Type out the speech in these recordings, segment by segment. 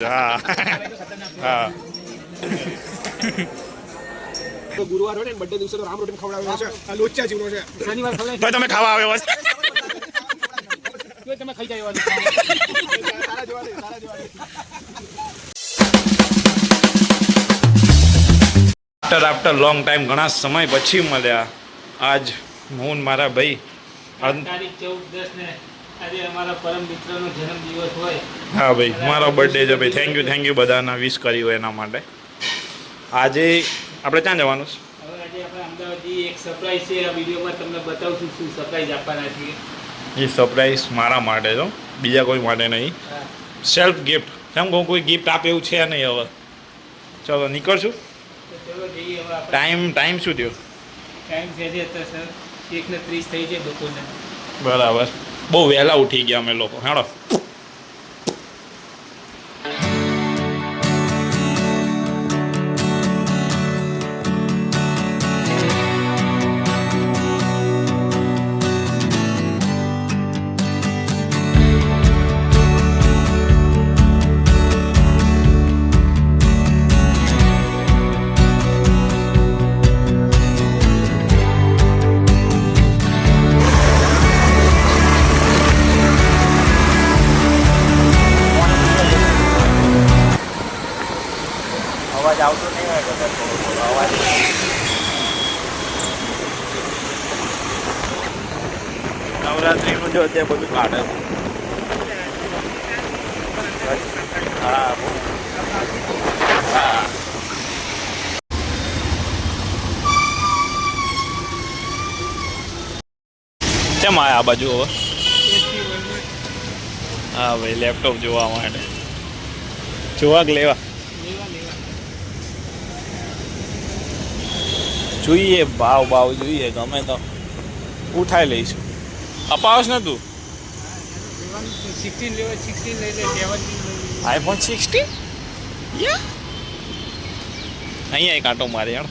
હા હા તો ગુરુવાર હોય ને બર્થડે દિવસે તો રામ રોટન ખવડાવ્યો છે. આ લોચા જીવનો છે. શનિવાર ખવડાવે તો તમે ખાવા આવ્યો તો તમે ખાઈ જાય સારા જોવા દે સારા જોવા દે આફ્ટર આફ્ટર લોંગ ટાઈમ ઘણા સમય પછી મળ્યા. આજ હું મારા ભાઈ. તારીખ ચૌદ દસ ને આજે અમારા પરમ મિત્રનો જન્મદિવસ હોય. હા ભાઈ મારો બર્થડે છે ભાઈ. થેન્ક યુ થેન્ક યુ બધાના વિશ કર્યું એના માટે. આજે આપણે ક્યાં જવાનું છે? હવે આજે આપણે અમદાવાદ એક સરપ્રાઈઝ છે. આ વિડીયોમાં તમને બતાવશું શું સરપ્રાઈઝ આપવાના છીએ. એ સરપ્રાઈઝ મારા માટે છો બીજા કોઈ માટે નહીં. સેલ્ફ ગિફ્ટ કેમ કહું કોઈ ગિફ્ટ આપે એવું છે નહીં હવે. ચલો નીકળશું. ટાઈમ ટાઈમ શું થયો? ટાઈમ છે જે સર ત્રીસ થઈ છે બપોરના. બરાબર. બહુ વહેલા ઉઠી ગયા અમે લોકો હેડો. અવાજ આવતો નહીં હોય કદાચ થોડો થોડો અવાજ. નવરાત્રીનું જો તે બધું કાઢે હા હા કેમ આયા આ બાજુ હા, ભાઈ લેપટોપ જોવા માટે. જોવા લેવા? જોઈએ ભાવ ભાવ જોઈએ ગમે તો ઉઠાઈ લઈશું. અપાવશ ને તું સિક્સટીન સિક્સટીન આઈફોન સિક્સટી અહીંયા એક આંટો મારે યાર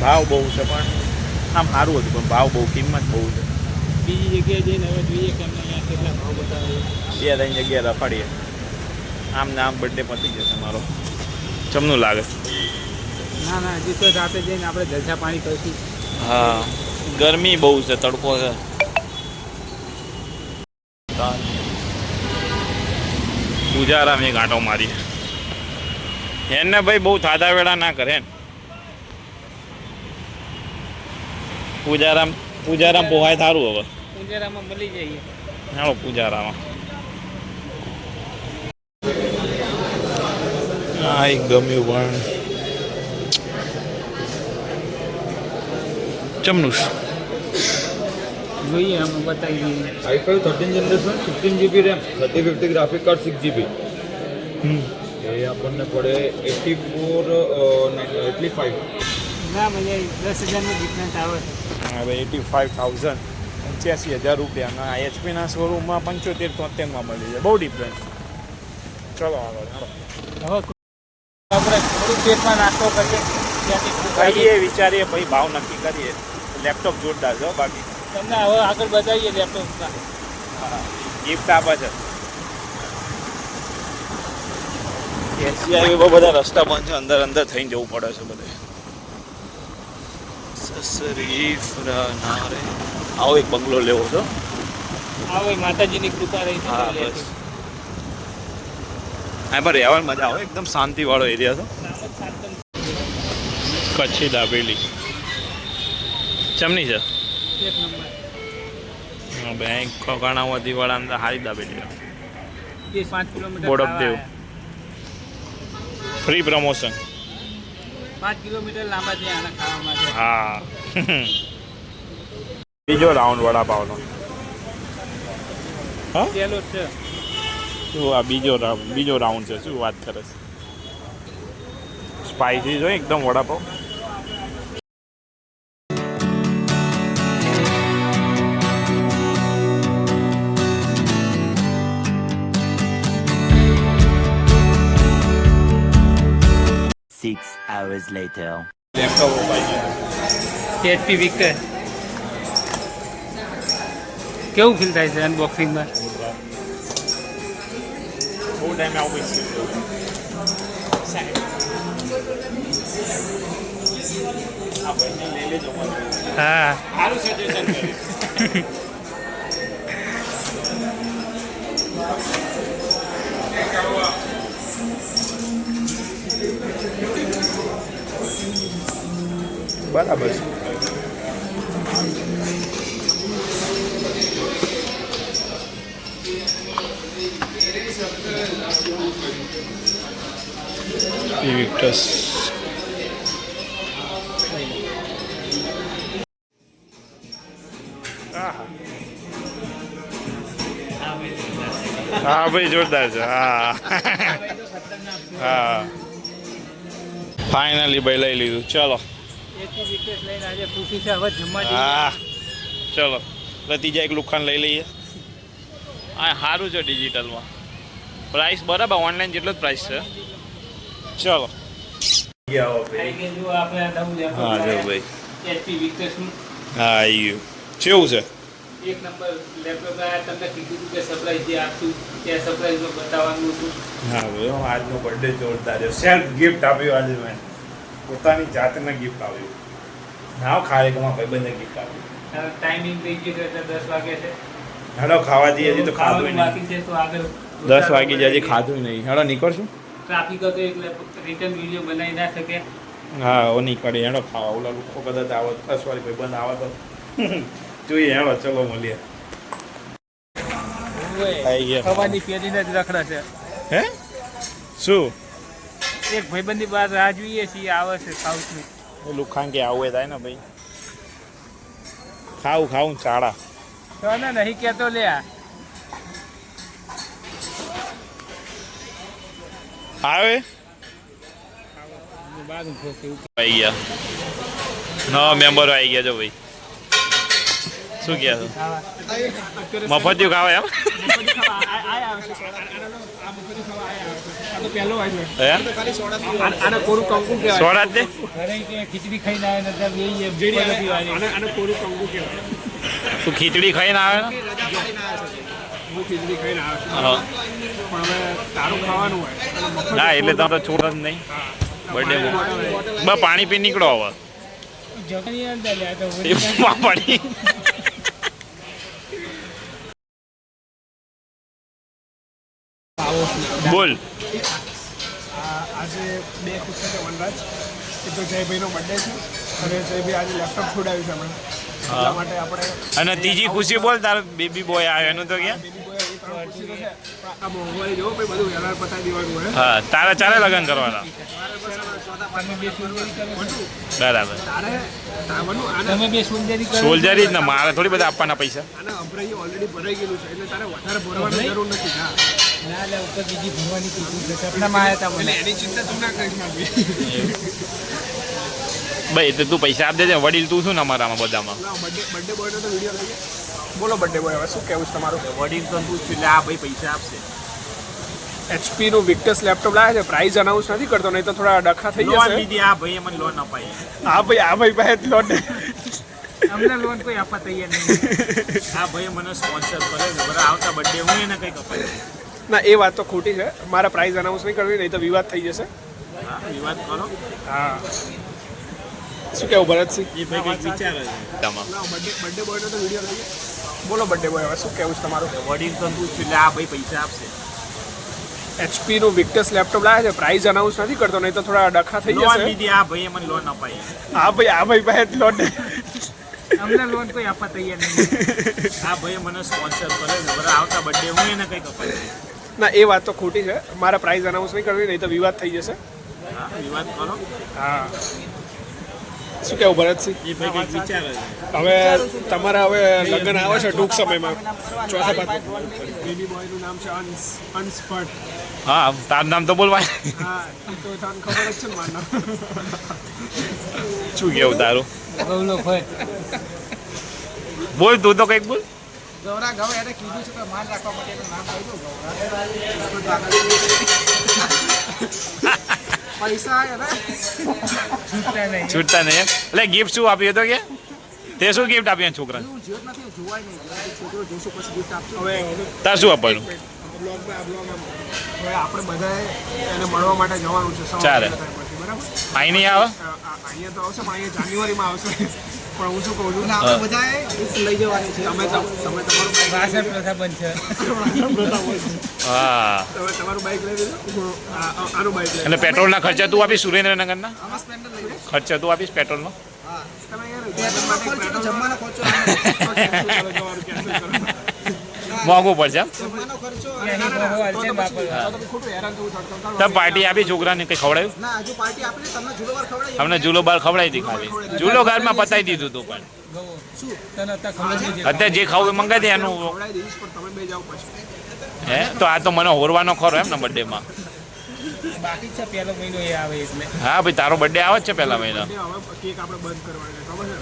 ભાવ બહુ છે પણ. આમ સારું હતું પણ ભાવ બહુ કિંમત બહુ છે. બીજી જગ્યાએ જઈને હવે જોઈએ કે અમને અહીંયા કેટલા ભાવ બતાવે બે ત્રણ જગ્યાએ રફાડીએ. આમ ને આમ બર્થડે પતી જશે મારો. ચમનું લાગે. ના ના હજી તો રાતે જઈને આપણે જલસા પાણી કરીશું. હા ગરમી બહુ છે તડકો છે. પૂજારામ એક આંટો મારી. એને ભાઈ બહુ થાદા વેળા ના કરે ને. પૂજારામ પૂજારામ પોહાય સારું હવે. પૂજારામાં મળી જઈએ. હાલો પૂજારામાં. હા એક ગમ્યું પણ. ચમનું જોઈએ અમે બતાવી દઈએ. i5 13 generation 16 GB RAM 3050 graphic card six GB એ આપણને પડે એટી ફોર એટલી ફાઈવ ના મજા આવી. દસ હજારની ડિફરન્ટ આવે. છે હવે એટી ફાઇવ થાઉઝન્ડ પંચ્યાસી હજાર રૂપિયાના એચપીના શોરૂમમાં પંચોતેર તોતેરમાં મળી જાય. બહુ ડિફરન્સ ચલો આગળ આપણે થોડું પેટમાં નાસ્તો કરીએ. ત્યાંથી કરીએ વિચારીએ પછી ભાવ નક્કી કરીએ. લેપટોપ જોરદાર છે હો બાકી. તમને હવે આગળ બતાવીએ લેપટોપમાં ગિફ્ટ આપે છે. એસી બધા રસ્તા બંધ છે. અંદર અંદર થઈને જવું પડે છે બધે. નારે આવો એક બંગલો લેવો છો. આવો માતાજીની કૃપા રહી હા બસ. આ પર રહેવાની મજા આવે એકદમ શાંતિવાળો એરિયા છે. કચ્છી દાબેલી. ચમની છે? એક નંબર. બેંક ખોકાણામાંથી વાળા અંદર હારી દાબેલી બોડક દેવ. ફ્રી પ્રમોશન પાંચ કિલોમીટર લાંબા છે આના ખાવા માટે. હા. બીજો રાઉન્ડ વડાપાવનો. હા? પેલો છે. શું આ બીજો રાઉન્ડ બીજો રાઉન્ડ છે શું વાત કરે છે? સ્પાઇસી જો એકદમ vada pav. Six hours later. Laptop અપાઈ ગયા એચપી વિક્ટર કેવું ફીલ થાય છે અનબોક્સિંગમાં બહુ ટાઈમે આવું કંઈક શીખ્યું. આ ભાઈને લઈ લેજો મને. હા સારું સજેશન કર્યું બરાબર છે. Invictus. હા ભાઈ જોરદાર છે હા. હા. ફાઇનલી ભાઈ લઈ લીધું. ચલો. એચપી વિક્ટર લઈને આજે ખુશી છે હવે જમવા હા. ચલો લતીજા એક લુખાન લઈ લઈએ. હા સારું છે ડિજિટલમાં. પ્રાઇસ બરાબર ઓનલાઈન જેટલો જ પ્રાઇસ છે. ચલો. હા જો ભાઈ. હા કેવું છે? એક નંબર લેપટોપ લાવ્યા તમને કીધું કે સરપ્રાઈઝ જે આપશું ત્યાં સરપ્રાઈઝમાં બતાવવાનું હતું. હા ભાઈ આજનો બર્થડે જોરદાર છે. સેલ્ફ ગિફ્ટ આપ્યું આજે મેં. પોતાની જાતને ગિફ્ટ આવ્યું નાવ કાર્યક્રમમાં ભાઈબંધને ગિફ્ટ આવ્યું ટાઈમિંગ થઈ ગયો છે એટલે દસ વાગે છે. હેડો ખાવા જઈએ હજી તો ખાધું નહીં. છે તો આગળ દસ વાગી જાય હજી ખાધું નહીં. હેડો નીકળશું. ટ્રાફિક હતો એટલે રિટર્ન વીડિયો બનાવી ના શકે. હા ઓ નીકળી. હેડો ખાવા. ઓલા લોકો કદાચ આવો દસ વાગે ભાઈબંધ આવે તો. જોઈએ હેડો ચલો મળીએ. ખાવાની પેરીને જ રખડા છે. હે? શું? એક ભાઈબંધની બહાર રાહ જોઈએ છીએ આવે છે સાઉથની એ લુખાન કે આવું થાય ને ભાઈ ખાવું ખાવું ચાળા તો ને નહીં કહેતો લે આ આવે આવી ગયા નવા મેમ્બરો આવી ગયા છો ભાઈ શું કહે મફત મફતિયું ખાવા એમ તું ખીચડી ખાઈને આવે ને એટલે તમારે તો છોડ જ નહીં. બર્થડે બસ પાણી પી નીકળો હવે. પાણી. બોલ. આજે બે ખુશ છે વનરાજ. એ તો જયભાઈનો બર્થડે છે. અને જયભાઈ આજે લેપટોપ છોડાવ્યું છે હમણાં. એટલા માટે આપણે અને ત્રીજી ખુશી બોલ તારો બેબી બોય આવ્યો એનું તો ક્યાં? હા તારા ચારે લગ્ન કરવાના? તમે બે સુંદરી કરો છો. બરાબર. સોલ્જરી જ ને મારે થોડી બધા આપવાના પૈસા. ઓલરેડી ભરાઈ ગયેલું છે. એટલે તારે વધારે ભરવાની જરૂર નથી. હા. ના લે ઉપર બીજી ભરવાની કીધું છે. સપનામાં આવ્યા હતા મને. એની ચિંતા તું ના કરીશ મારી ભાઈ તો તું પૈસા આપી દેજે વડીલ તું શું અમારામાં બધામાં. બર્થડે બોયનો તો વીડિયો લઈએ. બોલો બર્થડે બોય હવે શું કહેવું છે તમારું? વડીલ તો તું છું એટલે આ ભાઈ પૈસા આપશે. એચપી નું વિક્ટસ લેપટોપ લાવ્યા છે પ્રાઇસ અનાઉન્સ નથી કરતો નહીં તો થોડા ડખા થઈ લોન જશે. લીધી આ ભાઈએ મને લોન અપાઈ. હા ભાઈ આ ભાઈ પાસે લોન અમને લોન કોઈ આપવા તૈયાર નહીં. આ ભાઈએ મને સ્પોન્સર કરે છે બરાબર આવતા બર્થડે હું એને કંઈક અપાઈ ના એ વાત તો ખોટી છે. મારા પ્રાઇસ અનાઉન્સ નહીં કરવી નહીં તો વિવાદ થઈ જશે. હા વિવાદ કરો. હા. શું કેવું ભરતસિંહ એ ભાઈ કંઈક વિચારે છે. બર્થડે બર્થડે બોયનો તો વીડિયો લઈએ બોલો બર્થડે બોય હવે શું કહેવું છે તમારું? વડીલ તો તું એટલે આ ભાઈ પૈસા આપશે. HP નું વિક્ટસ લેપટોપ લાવ્યા છે પ્રાઇસ અનાઉન્સ નથી કરતો નહીં તો થોડા ડખા થઈ જશે. દીદી આ ભાઈએ મને લોન અપાઈ. હા ભાઈ આ ભાઈ પાસે લોન અમને લોન કોઈ આપવા તૈયાર નહીં. આ ભાઈએ મને સ્પોન્સર કરે ને બરાબર આવતા બર્થડે હું એને કંઈક અપાઈ ના એ વાત તો ખોટી છે. મારા પ્રાઇસ અનાઉન્સ નહીં કરવી નહીં તો વિવાદ થઈ જશે. હા. વિવાદ કરો હા શું કેવું ભરતસિંહ? ભાઈ હવે તમારા હવે લગ્ન આવે છે ટૂંક સમયમાં. ચોથા પાંચ બેબી બોયનું નામ છે અંશ અંશ ભટ્ટ હા તાર નામ તો બોલવા હા તો તને ખબર જ છે મારું નામ. શું કેવું તારું? ભટ્ટ બોલ તું તો કંઈક બોલ. ગૌરા ગૌ એને કીધું છે કે માન રાખવા માટે એનું નામ કહી દઉં ગૌરા. પૈસા ને. છૂટતા નહીં. એટલે ગિફ્ટ શું આપ્યું તો કે? તે શું ગિફ્ટ નહીં. જરા છોકરો તાર શું આપવાનું? આપણે બધાએ એને મળવા માટે જવાનું છે. ચાલે. time પછી, બરાબર? અહીં નહીં આવે? અહીંયા તો આવશે પણ અહીંયા જાન્યુઆરીમાં આવશે. પણ હું શું કહું છું? આપણે બધાએ લઈ જવાની છે. તમે તમે તમારું વાસણ પ્રથા બંધ છે. હા. તમે તમારું બાઇક લઈ લેજો હું આનું બાઇક લઈ એટલે પેટ્રોલના ખર્ચા તું આપીશ સુરેન્દ્રનગરના? ખર્ચા તું આપીશ પેટ્રોલનો? તમે યાર ખર્ચો જમવાનો ખર્ચો મોંઘું પડશે તમે પાર્ટી આપી છોકરાને કંઈ ખવડાવ્યું? ના હજુ પાર્ટી આપી તમને જુદો વાર ખવડાવી અમને જુલો બાર ખવડાવી હતી ખાલી. જુલો ઘરમાં પતાવી દીધું તું પણ. અત્યારે ખબર નથી. અત્યારે જે ખાવું એ મંગાવી દે એનું ખવડાવી દઈશ પણ તમે બે જાઓ પછી. હે? તો આ તો મને હોરવાનો ખરો એમ ને બર્થડેમાં બાકી છે પહેલો મહિનો એ આવે એટલે. હા ભાઈ તારો બર્થડે આવે છે પહેલા મહિના. કેક આપણે બંધ કરવાનો ખબર છે?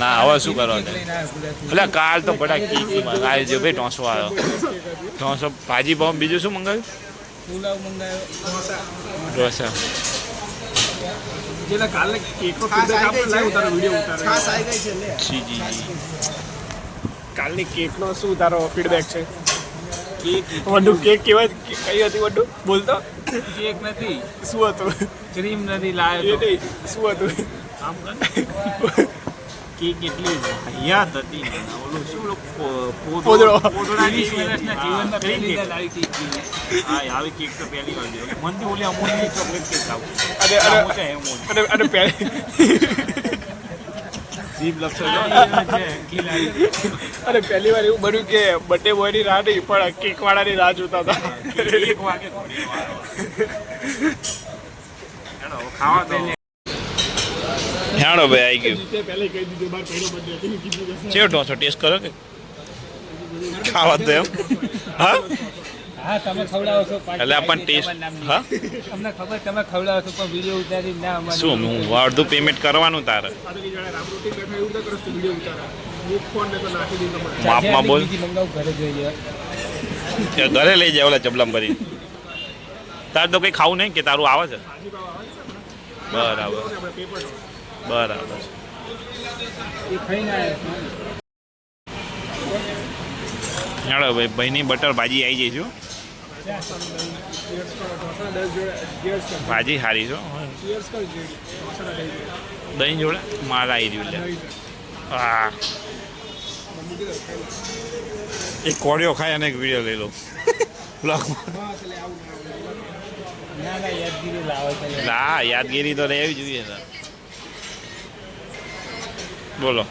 ના હવે શું કરવાનું એટલે કાલ તો બધા કેક મંગાવી છે ભાઈ ઢોસો આવ્યો. ઢોસો ભાજી પાવ બીજું શું મંગાવ્યું? પુલાવ મંગાવ્યો. ઢોસા. જેલા કાલે કેકનો ફીડબેક આપણે લાઈવ ઉતારો વિડિયો ઉતારો. ખાસ આવી ગઈ છે લે. જી જી જી. કાલની કેકનો શું તારો ફીડબેક છે? વડુ કેક કેવા કઈ હતી વડુ? બોલતો? કેક નથી. શું હતું? ક્રીમ નથી લાવ્યો એ નહીં શું હતું? આમ. કેક એટલી હયાત હતી ઓલું શું લોકો પોદળો- પોદળો. પોદળા વર્ષના જીવનમાં પહેલી વાર આવી કેક. હા આવી કેક તો પહેલી વાર જોઈ. મનથી ઓલી અમૂલની ચોકલેટ કેક આવું અરે અરે અરે અરે પહેલી જીભ લપસો છે. અને પહેલી વાર એવું બન્યું કે બર્થડે બોયની રાહ નહીં પણ કેક વાળાની રાહ જોતા હતા. હેડો, ભાઈ આવી ગયું. તે પહેલે કહી દીધું માર પહેલો બર્થડે હતી કીધું કે ચેવો ઢોસો ટેસ્ટ કરો કે? ખાવા તો એમ. હા? હા તમે ખવડાવો છો. એટલે આપણને ટેસ્ટ હા? તમને ખબર તમે ખવડાવો છો પણ વીડિયો ઉતારી ના અમારે શું હું અડધું પેમેન્ટ કરવાનું તારે? માપમાં બોલ. ઘરે જઈ ઘરે લઈ જાય ઓલા ચબલામ ભરી તાર તો કંઈ ખાવું નહીં કે તારું આવે છે? બરાબર. બરાબર. હેડો ભાઈ ભાઈની બટર ભાજી આવી જઈશું ભાજી સારી છો? દહીં જોડે? માલ આવી રહ્યું હા. એક કોડિયો ખાય અને એક વીડિયો લઈ લો. ના, યાદગીરી તો રહેવી જોઈએ બોલો.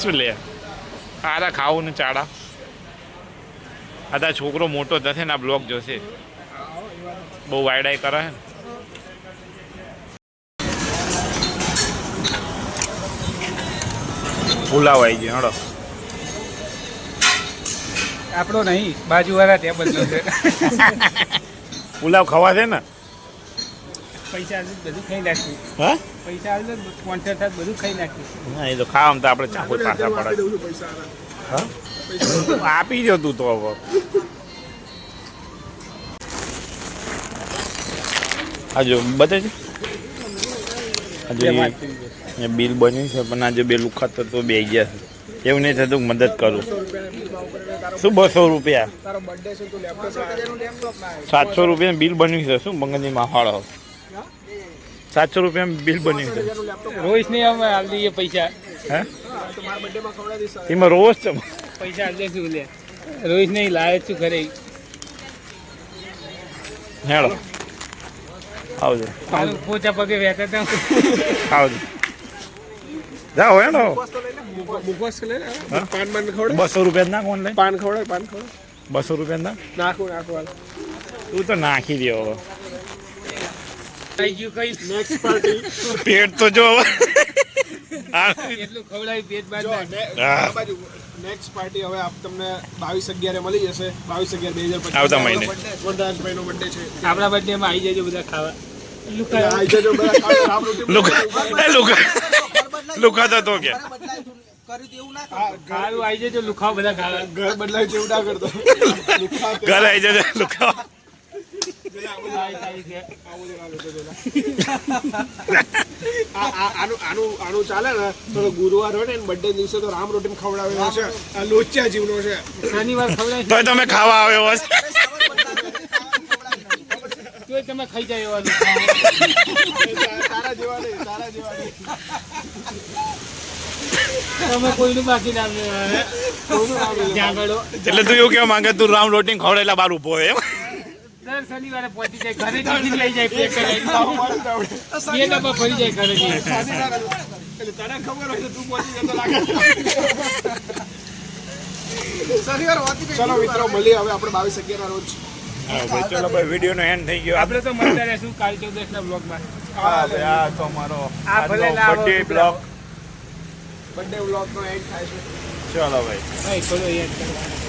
શું લે? આરા ખાવું ને ચાડા આ તાર છોકરો મોટો થશે ને આ બ્લોગ જોશે. બહુ વાયડાઈ કરે છે ને. પુલાવ આવી ગયો હળો. આપણો નહીં બાજુવાળા ટેબલ નો છે. પુલાવ ખવા છે ને? પૈસા બધું ખાઈ નાખ્યું હા? પૈસા તો થાય બધું ખાઈ નાખ્યું હા એ તો ખાવા તો આપણે ચાકુ પાછા પડે. આના. આપી દો તું તો હવે. હજુ બતાવજો હજુ જે બિલ બન્યું છે પણ આજે બે લુખા તો બે ગયા છે. એવું નહીં થતું મદદ કરું. શું બસો રૂપિયા? તારો બર્થડે છે તું લેપટોપ લેપટોપ ના સાતસો રૂપિયા બિલ બન્યું છે શું બંગનીમાં ફાળો સાતસો રૂપિયા બિલ બન્યું છે. રોજ નહીં અમે આલી દઈએ પૈસા. હે? તો મારા બર્થડેમાં ખવડાવી દઈશ એમાં રોજ છે પૈસા આલી શું લે? રોહિત નહીં લાવે છું ઘરે. હેડો. આવજો. પોચા પગે વેતા હતા. આવજો. જાઓ હેડો. બુકવાસ લે પાન પાન ખવડે? બસો રૂપિયા ના કોણ લે પાન ખવડે પાન ખવડે. બસો રૂપિયા ના નાખો. નાખો તું તો નાખી દો ગયું કઈ? પેટ તો જો. એટલું ખવડાવી પેટ બાજુ નેક્સ્ટ પાર્ટી હવે આપ તમને બાવીસ અગિયારે મળી જશે. બાવીસ અગિયાર બે હજાર પચીસ. આવતા મહિને. વનરાજભાઈનો બર્થડે છે. આપણા બર્થડે માં આવી જજો બધા ખાવા. આવી જજો બધા ખાવા. રામ રોટી લુકા તો કે? ના. ઘર આવી જજો લુખાવ બધા ખાવા. ઘર બદલાય છે એવું ના કરતો. ઘરે આવી જજો લુકા આનું આનું આનું ચાલે ને તો ગુરુવાર હોય ને બર્થડે દિવસે તો રામ રોટીન ખવડાવેલો છે. આ લોચા જીવનો છે. શનિવાર ખવડાય તો તમે ખાવા આવ્યો હશે તમે ખાઈ જાય એવા તારા જેવા નહીં તારા જેવા તમે કોઈનું બાકી ના એટલે તું એવું કેવા માંગે તું રામ રોટી ખવડાયેલા બાર ઊભો એમ. દર શનિવારે પહોંચી જાય ઘરે ટિફિન લઈ જાય પેક આવડે. બે ડબ્બા ભરી જાય ઘરે તને ખબર હોય તો તું પહોંચી જતો લાગે ચલો મિત્રો મળીએ હવે આપણે બાવીસ અગિયાર રોજ. હા ભાઈ વીડિયો એન્ડ થઈ ગયો. આપણે તો મળતા રહેશું કાલ ચૌદશ ના બ્લોગમાં હા ભાઈ આ તો મારો આ ભલે બર્થડે બ્લોગ બર્થડે વ્લોગ નો એન્ડ થાય છે. ચલો ભાઈ. ભાઈ કરવાનો.